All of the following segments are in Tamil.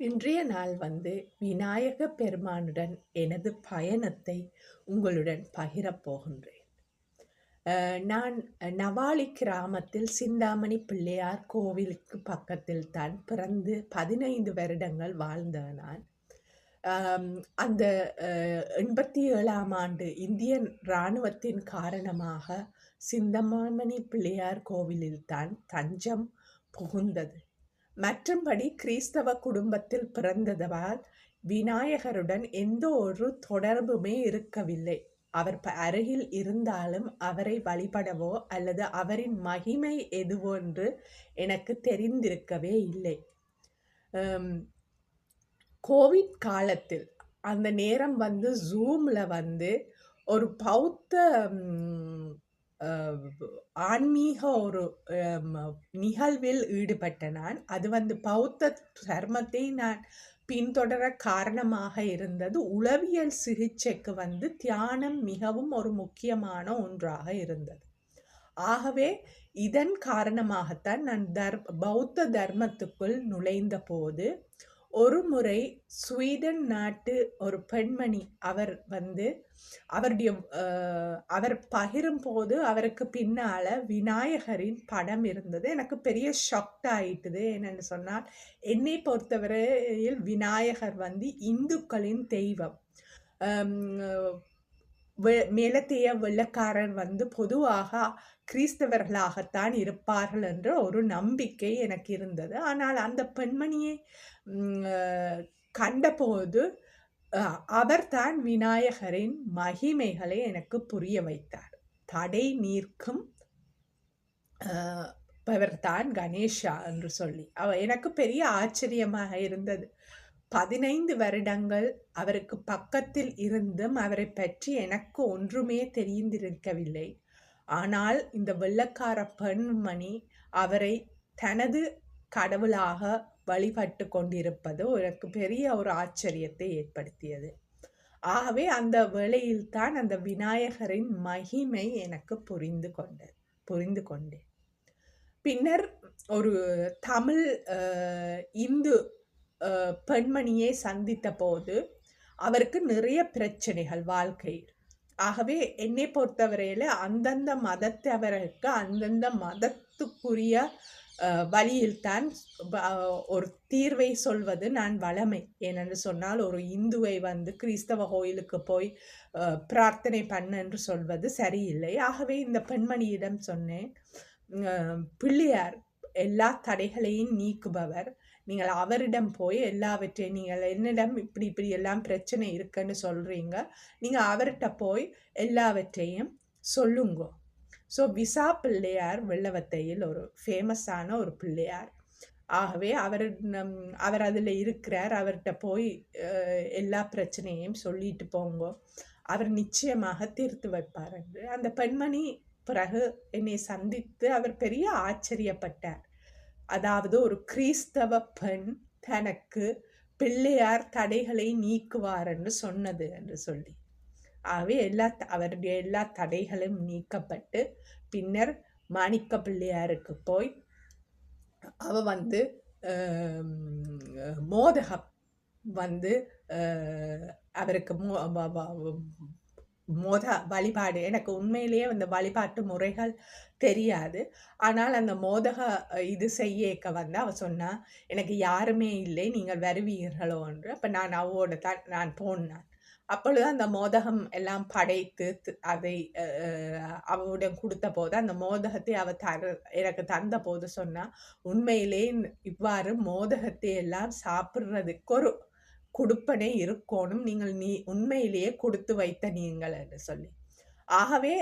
இன்றைய நாள் வந்து விநாயக பெருமானுடன் எனது பயணத்தை உங்களுடன் பகிரப் போகின்றேன். நான் நவாலி கிராமத்தில் சிந்தாமணி பிள்ளையார் கோவிலுக்கு பக்கத்தில் தான் பிறந்து பதினைந்து வருடங்கள் வாழ்ந்த நான் அந்த எண்பத்தி ஏழாம் ஆண்டு இந்திய இராணுவத்தின் காரணமாக சிந்தமாமணி பிள்ளையார் கோவிலில் தான் தஞ்சம் புகுந்தது. மற்றும்படி கிறிஸ்தவ குடும்பத்தில் பிறந்ததால் விநாயகருடன் எந்த ஒரு தொடர்புமே இருக்கவில்லை. அவர் அருகில் இருந்தாலும் அவரை வழிபடவோ அல்லது அவரின் மகிமை எதுவோ என்று எனக்கு தெரிந்திருக்கவே இல்லை. கோவிட் காலத்தில் அந்த நேரம் வந்து ஜூமில் வந்து ஒரு பௌத்த ஆன்மீக ஒரு நிகழ்வில் ஈடுபட்ட நான். அது வந்து பௌத்த தர்மத்தை நான் பின்தொடர காரணமாக இருந்தது. உளவியல் சிகிச்சைக்கு வந்து தியானம் மிகவும் ஒரு முக்கியமான ஒன்றாக இருந்தது. ஆகவே இதன் காரணமாகத்தான் நான் தர் பௌத்த தர்மத்துக்குள் நுழைந்த போது ஒரு முறை ஸ்வீடன் நாட்டு ஒரு பெண்மணி அவர் வந்து அவருடைய அவர் பகிரும் போது அவருக்கு பின்னால விநாயகரின் படம் இருந்தது. எனக்கு பெரிய ஷாக்ட் ஆயிட்டுது. என்னன்னு சொன்னால் என்னை பொறுத்தவரையில் விநாயகர் வந்து இந்துக்களின் தெய்வம். வெ- மேலத்தைய வெள்ளக்காரர் வந்து பொதுவாக கிறிஸ்தவர்களாகத்தான் இருப்பார்கள் என்ற ஒரு நம்பிக்கை எனக்கு இருந்தது. ஆனால் அந்த பெண்மணியை கண்டபோது அவர்தான் விநாயகரின் மகிமைகளை எனக்கு புரிய வைத்தார். தடை நீர்க்கும் அஹ், அவர்தான் கணேஷா என்று சொல்லி. அவ எனக்கு பெரிய ஆச்சரியமாக இருந்தது. பதினைந்து வருடங்கள் அவருக்கு பக்கத்தில் இருந்தும் அவரை பற்றி எனக்கு ஒன்றுமே தெரிந்திருக்கவில்லை. ஆனால் இந்த வெள்ளக்கார பெண்மணி அவரை தனது கடவுளாக வழிபட்டு கொண்டிருப்பது எனக்கு பெரிய ஒரு ஆச்சரியத்தை ஏற்படுத்தியது. ஆகவே அந்த வேளையில்தான் அந்த விநாயகரின் மகிமை எனக்கு புரிந்து கொண்டது புரிந்து கொண்டேன். பின்னர் ஒரு தமிழ் இந்து பெண்மணியை சந்தித்த போது அவருக்கு நிறைய பிரச்சனைகள் வாழ்க்கையில். ஆகவே என்னை பொறுத்தவரையில் அந்தந்த மதத்தவருக்கு அந்தந்த மதத்துக்குரிய வழியில்தான் ஒரு தீர்வை சொல்வது நான் வளமை. ஏனென்று சொன்னால் ஒரு இந்துவை வந்து கிறிஸ்தவ கோயிலுக்கு போய் பிரார்த்தனை பண்ண என்று சொல்வது சரியில்லை. ஆகவே இந்த பெண்மணியிடம் சொன்னேன் பிள்ளையார் எல்லா தடைகளையும் நீக்குபவர் நீங்கள் அவரிடம் போய் எல்லாவற்றையும் நீங்கள் என்னிடம் இப்படி இப்படி எல்லாம் பிரச்சனை இருக்குன்னு சொல்கிறீங்க நீங்கள் அவர்கிட்ட போய் எல்லாவற்றையும் சொல்லுங்க. ஸோ விசா பிள்ளையார் வெள்ளவத்தையில் ஒரு ஃபேமஸான ஒரு பிள்ளையார். ஆகவே அவர் நம் அவர் அதில் இருக்கிறார். அவர்கிட்ட போய் எல்லா பிரச்சனையும் சொல்லிட்டு போங்க. அவர் நிச்சயமாக தீர்த்து வைப்பார் என்று. அந்த பெண்மணி பிறகு என்னை சந்தித்து அவர் பெரிய ஆச்சரியப்பட்டார். அதாவது ஒரு கிறிஸ்தவ பெண் தனக்கு பிள்ளையார் தடைகளை நீக்குவார் என்று சொன்னது என்று சொல்லி. ஆகவே எல்லா அவருடைய எல்லா தடைகளும் நீக்கப்பட்டு பின்னர் மாணிக்க பிள்ளையாருக்கு போய் அவ வந்து மோதகம் வந்து அவருக்கு மோ மொத வழிபாடு. எனக்கு உண்மையிலேயே அந்த வழிபாட்டு முறைகள் தெரியாது. ஆனால் அந்த மோதக இது செய்யக்க வந்து அவ சொன்னா எனக்கு யாருமே இல்லை நீங்கள் வருவீர்களோ என்று. அப்போ நான் அவோட தான் நான் போனேன் அப்பொழுது அந்த மோதகம் எல்லாம் படைத்து அதை அஹ், அவளிடம் கொடுத்த போது அந்த மோதகத்தை அவ தர எனக்கு தந்த போது சொன்னா உண்மையிலே இவ்வாறு மோதகத்தை எல்லாம் சாப்பிட்றதுக்கு ஒரு கொடுப்பனே இருக்கணும் நீங்கள் நீ உண்மையிலேயே கொடுத்து வைத்த நீங்கள் என்று சொல்லி. ஆகவே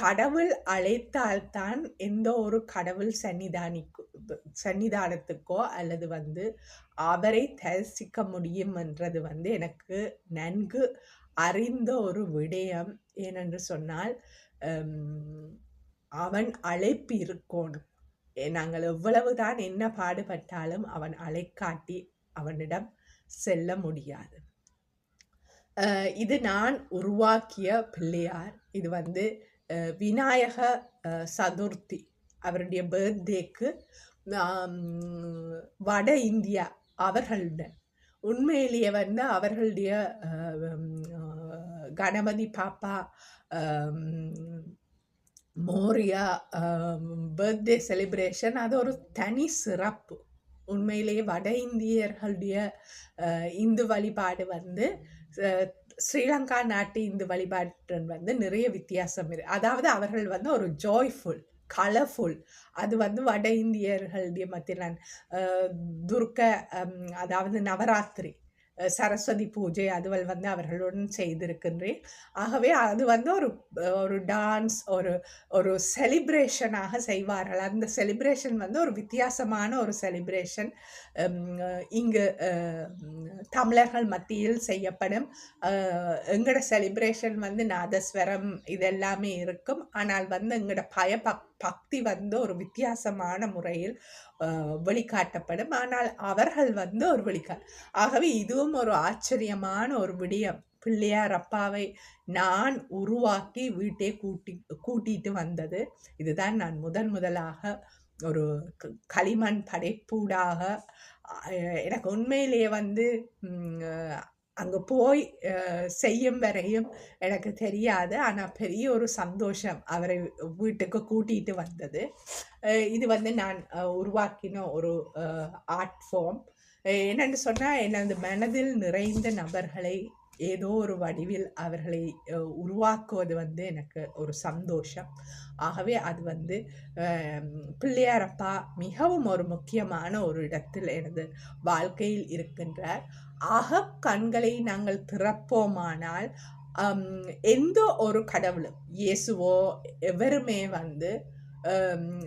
கடவுள் அழைத்தால்தான் எந்த ஒரு கடவுள் சன்னிதானிக்கு சன்னிதானத்துக்கோ அல்லது வந்து அவரை தரிசிக்க முடியும் என்றது வந்து எனக்கு நன்கு அறிந்த ஒரு விடயம். ஏனென்று சொன்னால் அவன் அழைப்பு இருக்கணும். நாங்கள் எவ்வளவுதான் என்ன பாடுபட்டாலும் அவன் அழைக்காட்டி அவனிடம் செல்ல முடியாது. இது நான் உருவாக்கிய பிள்ளையார். இது வந்து விநாயக சதுர்த்தி அவருடைய பர்த்டேக்கு வட இந்தியா அவர்களுடன். உண்மையிலேயே வந்து அவர்களுடைய கணபதி பாப்பா மோரியா பர்த்டே செலிப்ரேஷன் அது ஒரு தனி சிறப்பு. உண்மையிலேயே வட இந்தியர்களுடைய இந்து வழிபாடு வந்து ஸ்ரீலங்கா நாட்டு இந்து வழிபாட்டுடன் வந்து நிறைய வித்தியாசம் இருக்கு அதாவது அவர்கள் வந்து ஒரு ஜாய்ஃபுல் கலர்ஃபுல் அது வந்து வட இந்தியர்களுடைய மத்தியில் துர்க்க அதாவது நவராத்திரி சரஸ்வதி பூஜை அதுவள் வந்து அவர்களுடன் செய்திருக்கின்றேன். ஆகவே அது வந்து ஒரு ஒரு டான்ஸ் ஒரு ஒரு செலிப்ரேஷனாக செய்வார்கள். அந்த செலிப்ரேஷன் வந்து ஒரு வித்தியாசமான ஒரு செலிப்ரேஷன் இங்கு தமிழர்கள் மத்தியில் செய்யப்படும். எங்களோட செலிப்ரேஷன் வந்து நாதஸ்வரம் இதெல்லாமே இருக்கும். ஆனால் வந்து எங்களோட பய பக் பக்தி வந்து ஒரு வித்தியாசமான முறையில் வெளிக்காட்டப்படும். ஆனால் அவர்கள் வந்து ஒரு வெளிக்கா ஆகவே இதுவும் ஒரு ஆச்சரியமான ஒரு விடயம். பிள்ளையார் அப்பாவை நான் உருவாக்கி வீட்டை கூட்டி கூட்டிட்டு வந்தது. இதுதான் நான் முதன் முதலாக ஒரு க- களிமண் படைப்பூடாக எனக்கு உண்மையிலேயே வந்து அங்கே போய் செய்யும் வரையும் எனக்கு தெரியாது. ஆனால் பெரிய ஒரு சந்தோஷம் அவரை வீட்டுக்கு கூட்டிகிட்டு வந்தது. இது வந்து நான் உருவாக்கின ஒரு ஆர்ட் ஃபார்ம் என்னென்னு சொன்னால் எனது மனதில் நிறைந்த நபர்களை ஏதோ ஒரு வடிவில் அவர்களை உருவாக்குவது வந்து எனக்கு ஒரு சந்தோஷம். ஆகவே அது வந்து பிள்ளையாரப்பா மிகவும் ஒரு முக்கியமான ஒரு இடத்தில் எனது வாழ்க்கையில் இருக்கின்றார். அகக்கண்களை கண்களை நாங்கள் திறப்போமானால் எந்த ஒரு கடவுளும் இயேசுவோ எவருமே வந்து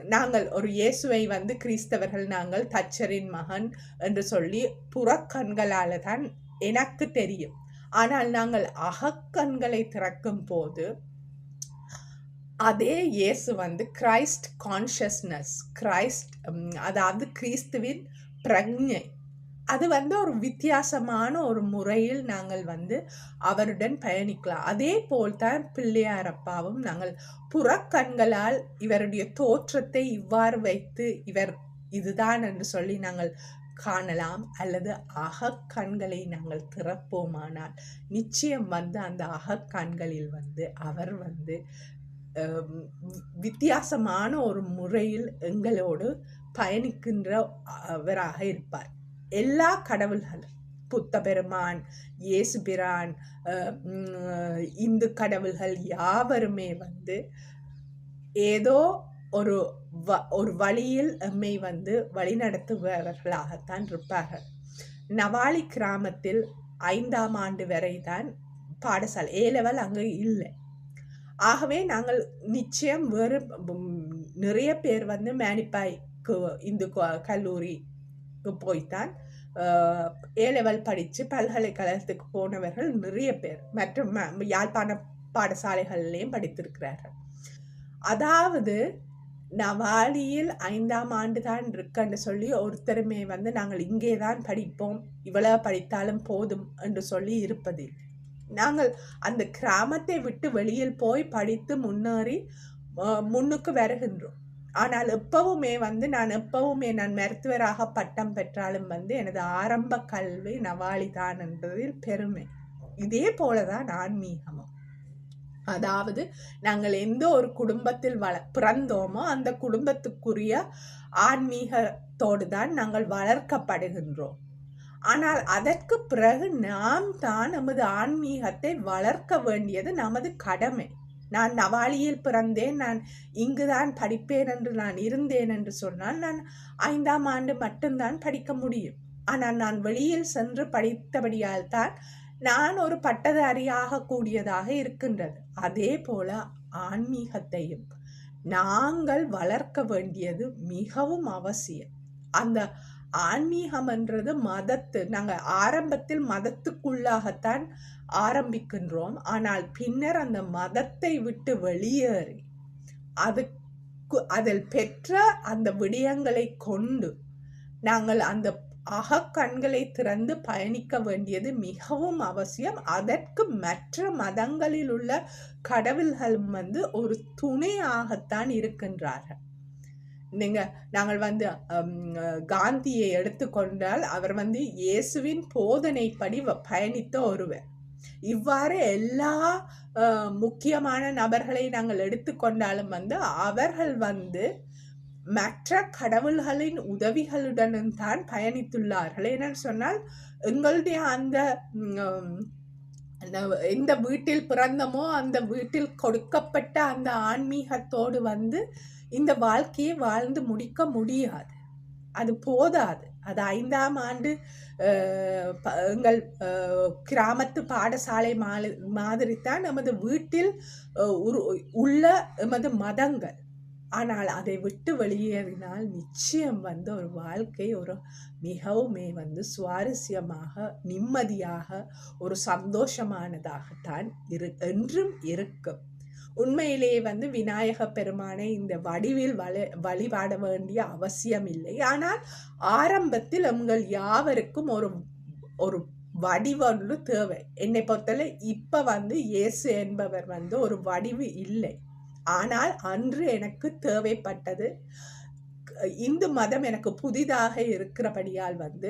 நாங்கள் ஒரு இயேசுவை வந்து கிறிஸ்தவர்கள் நாங்கள் தச்சரின் மகன் என்று சொல்லி புறக்கண்களால் தான் எனக்கு தெரியும். ஆனால் நாங்கள் அகக்கண்களை திறக்கும் போது அதே இயேசு வந்து கிரைஸ்ட் கான்ஷியஸ்னஸ் கிரைஸ்ட் அதாவது கிறிஸ்துவின் பிரஜை அது வந்து ஒரு வித்தியாசமான ஒரு முறையில் நாங்கள் வந்து அவருடன் பயணிக்கலாம். அதே போல்தான் பிள்ளையாரப்பாவும் நாங்கள் புறக்கண்களால் இவருடைய தோற்றத்தை இவ்வாறு வைத்து இவர் இதுதான் என்று சொல்லி நாங்கள் காணலாம். அல்லது அகக்கண்களை நாங்கள் திறப்போமானால் நிச்சயம் வந்து அந்த அகக்கண்களில் வந்து அவர் வந்து வித்தியாசமான ஒரு முறையில் எங்களோடு பயணிக்கின்ற அவராக இருப்பார். எல்லா கடவுள்களும் புத்த பெருமான் இயேசு பிரான் இந்து கடவுள்கள் யாவருமே வந்து ஏதோ ஒரு வ- ஒரு வழியில் எம்மை வந்து வழிநடத்துபவர்களாகத்தான் இருப்பார்கள். நவாலி கிராமத்தில் ஐந்தாம் ஆண்டு வரை தான் பாடசாலை ஏ லெவல் அங்கே இல்லை. ஆகவே நாங்கள் நிச்சயம் வேறு நிறைய பேர் வந்து மேனிப்பாய்க்கு இந்து கல்லூரி போய்த்தான். ஏ லெவல் படித்து பல்கலைக்கழகத்துக்கு போனவர்கள் நிறைய பேர். மற்றும் ம- யாழ்ப்பாண பாடசாலைகள்லேயும் படித்திருக்கிறார்கள். அதாவது நவாலியில் ஐந்தாம் ஆண்டு தான் இருக்குன்னு சொல்லி ஒருத்தருமே வந்து நாங்கள் இங்கே தான் படிப்போம். இவ்வளவு படித்தாலும் போதும் என்று சொல்லி இருப்பதில். நாங்கள் அந்த கிராமத்தை விட்டு வெளியில் போய் படித்து முன்னேறி முன்னுக்கு வருகின்றோம். ஆனால் எப்பவுமே வந்து நான் எப்பவுமே நான் மருத்துவராக பட்டம் பெற்றாலும் வந்து எனது ஆரம்ப கல்வி நவாலி தான் என்பதில் பெருமை. இதே போலதான் ஆன்மீகமும். அதாவது நாங்கள் எந்த ஒரு குடும்பத்தில் வள பிறந்தோமோ அந்த குடும்பத்துக்குரிய ஆன்மீகத்தோடு தான் நாங்கள் வளர்க்கப்படுகின்றோம். ஆனால் அதற்கு பிறகு நாம் தான் நமது ஆன்மீகத்தை வளர்க்க வேண்டியது நமது கடமை. நான் நவாலியில் பிறந்தேன் நான் இங்குதான் படிப்பேன் என்று நான் இருந்தேன் என்று சொன்னால் நான் ஐந்தாம் ஆண்டு மட்டும்தான் படிக்க முடியும். ஆனால் நான் வெளியில் சென்று படித்தபடியால் தான் நான் ஒரு பட்டதாரியாக கூடியதாக இருக்கின்றது. அதே போல ஆன்மீகத்தையும் நாங்கள் வளர்க்க வேண்டியது மிகவும் அவசியம். அந்த ஆன்மீகம்ன்றது மதத்து நாங்கள் ஆரம்பத்தில் மதத்துக்குள்ளாகத்தான் ஆரம்பிக்கின்றோம். ஆனால் பின்னர் அந்த மதத்தை விட்டு வெளியேறி அதுக்கு அதில் பெற்ற அந்த விடயங்களை கொண்டு நாங்கள் அந்த அகக்கண்களை திறந்து பயணிக்க வேண்டியது மிகவும் அவசியம். அதற்கு மற்ற மதங்களில் உள்ள கடவுள்களும் வந்து ஒரு துணையாகத்தான் இருக்கின்றார்கள். நீங்க நாங்கள் வந்து காந்தியை எடுத்துக்கொண்டால் அவர் வந்து இயேசுவின் போதனைப்படி வ- பயணித்த ஒருவர். இவ்வாறு எல்லா முக்கியமான நபர்களை நாங்கள் எடுத்துக்கொண்டாலும் வந்து அவர்கள் வந்து மற்ற கடவுள்களின் உதவிகளுடனும் தான் பயணித்துள்ளார்கள். என்னன்னு சொன்னால் எங்களுடைய அந்த இந்த அந்த எந்த வீட்டில் பிறந்தமோ அந்த வீட்டில் கொடுக்கப்பட்ட அந்த ஆன்மீகத்தோடு வந்து இந்த வாழ்க்கையை வாழ்ந்து முடிக்க முடியாது. அது போதாது. அது ஐந்தாம் ஆண்டு ப- எங்கள் கிராமத்து பாடசாலை மாலி மாதிரி தான் நமது வீட்டில் உள்ள எமது மதங்கள். ஆனால் அதை விட்டு வெளியேறினால் நிச்சயம் வந்து ஒரு வாழ்க்கை ஒரு மிகவுமே வந்து சுவாரஸ்யமாக நிம்மதியாக ஒரு சந்தோஷமானதாகத்தான் இரு என்றும் இருக்கும். உண்மையிலேயே வந்து விநாயக பெருமானை இந்த வடிவில் வழி வழிபாட வேண்டிய அவசியம் இல்லை ஆனால் ஆரம்பத்தில் உங்கள் யாவருக்கும் ஒரு ஒரு வடிவொன்று தேவை. என்னை பொறுத்தவரை இப்ப வந்து இயேசு என்பவர் வந்து ஒரு வடிவு இல்லை. ஆனால் அன்று எனக்கு தேவைப்பட்டது இந்து மதம் எனக்கு புதிதாக இருக்கிறபடியால் வந்து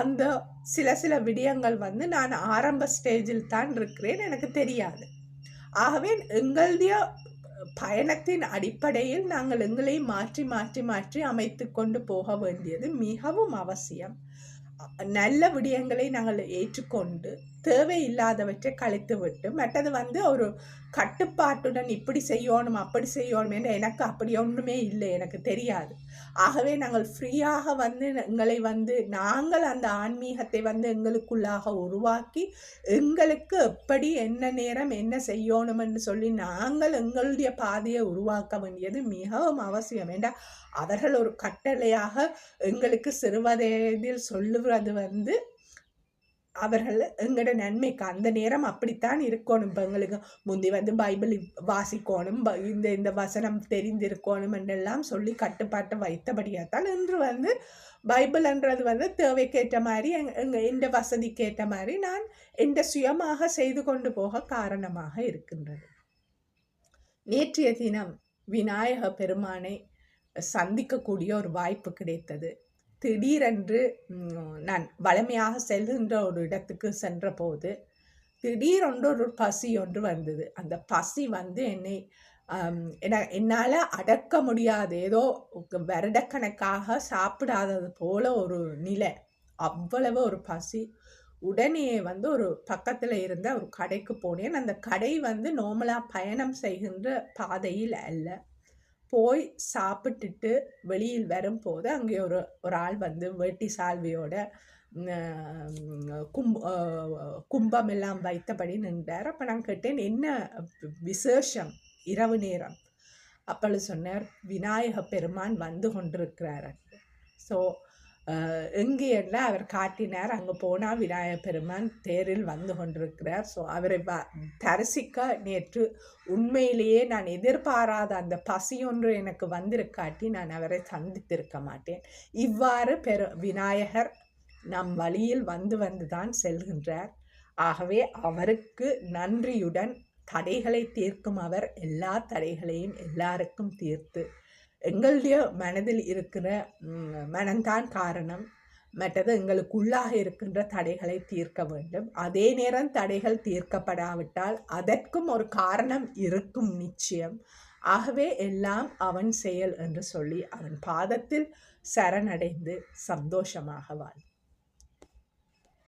அந்த சில சில விடயங்கள் வந்து நான் ஆரம்ப ஸ்டேஜில் தான் இருக்கிறேன். எனக்கு தெரியாது. ஆகவே எங்களுடைய பயணத்தின் அடிப்படையில் நாங்கள் எங்களை மாற்றி மாற்றி மாற்றி அமைத்து கொண்டு போக வேண்டியது மிகவும் அவசியம். நல்ல விடயங்களை நாங்கள் ஏற்றுக்கொண்டு தேவையில்லாதவற்றை கழித்து விட்டு மற்றது வந்து ஒரு கட்டுப்பாட்டுடன் இப்படி செய்யணும் அப்படி செய்யணும் என்று எனக்கு அப்படி ஒன்றுமே இல்லை எனக்கு தெரியாது. ஆகவே நாங்கள் ஃப்ரீயாக வந்து எங்களை வந்து நாங்கள் அந்த ஆன்மீகத்தை வந்து எங்களுக்குள்ளாக உருவாக்கி எங்களுக்கு எப்படி என்ன நேரம் என்ன செய்யணும்னு சொல்லி நாங்கள் எங்களுடைய பாதையை உருவாக்க வேண்டியது மிகவும் அவசியம். ஏண்டா அவர்கள் ஒரு கட்டளையாக எங்களுக்கு சிறுவயதில் சொல்லுவது வந்து அவர்கள் எங்களோட நன்மைக்கு அந்த நேரம் அப்படித்தான் இருக்கணும் இப்போ எங்களுக்கு முந்தி வந்து பைபிள் வாசிக்கணும் இந்த இந்த வசனம் தெரிந்திருக்கணும் என்றெல்லாம் சொல்லி கட்டுப்பாட்டை வைத்தபடியாத்தான் இன்று வந்து பைபிள்ன்றது வந்து தேவைக்கேற்ற மாதிரி எங் எங்கள் எந்த வசதிக்கேற்ற மாதிரி நான் எந்த சுயமாக செய்து கொண்டு போக காரணமாக இருக்கின்றது. நேற்றைய தினம் விநாயக பெருமானை சந்திக்கக்கூடிய ஒரு வாய்ப்பு கிடைத்தது. திடீரென்று நான் வளமையாக செல்கின்ற ஒரு இடத்துக்கு சென்றபோது திடீரென்று ஒரு பசி ஒன்று வந்தது. அந்த பசி வந்து என்னை என்னால் அடக்க முடியாது. ஏதோ வருடக்கணக்காக சாப்பிடாதது போல ஒரு நிலை. அவ்வளவு ஒரு பசி. உடனே வந்து ஒரு பக்கத்தில் இருந்த ஒரு கடைக்கு போனேன். அந்த கடை வந்து நார்மலாக பயணம் செய்கின்ற பாதையில் அல்ல. போய் சாப்பிட்டுட்டு வெளியில் வரும்போது அங்கே ஒரு ஒரு ஆள் வந்து வேட்டி சால்வையோட கும் கும்பம் எல்லாம் வைத்தபடி நின்றார். அப்போ நான் கேட்டேன் என்ன விசேஷம்? இரவு நேரம்? அப்பொழுது சொன்னார் விநாயக பெருமான் வந்து கொண்டிருக்கிறார். ஸோ எங்கே அவர் காட்டினார் அங்கே போனால் விநாயகப் பெருமான் தேரில் வந்து கொண்டிருக்கிறார். ஸோ அவரை வ தரிசிக்க நேற்று உண்மையிலேயே நான் எதிர்பாராத அந்த பசி ஒன்று எனக்கு வந்திருக்காட்டி நான் அவரை சந்தித்திருக்க மாட்டேன். இவ்வாறு பெரு விநாயகர் நம் வழியில் வந்து வந்து தான் செல்கின்றார். ஆகவே அவருக்கு நன்றியுடன் தடைகளை தீர்க்கும் அவர் எல்லா தடைகளையும் எல்லாருக்கும் தீர்த்து எங்களுடைய மனதில் இருக்கிற மனம்தான் காரணம். மற்றது எங்களுக்குள்ளாக இருக்கின்ற தடைகளை தீர்க்க வேண்டும். அதே நேரம் தடைகள் தீர்க்கப்படாவிட்டால் அதற்கும் ஒரு காரணம் இருக்கும் நிச்சயம். ஆகவே எல்லாம் அவன் செயல் என்று சொல்லி அவன் பாதத்தில் சரணடைந்து சந்தோஷமாக வாழ்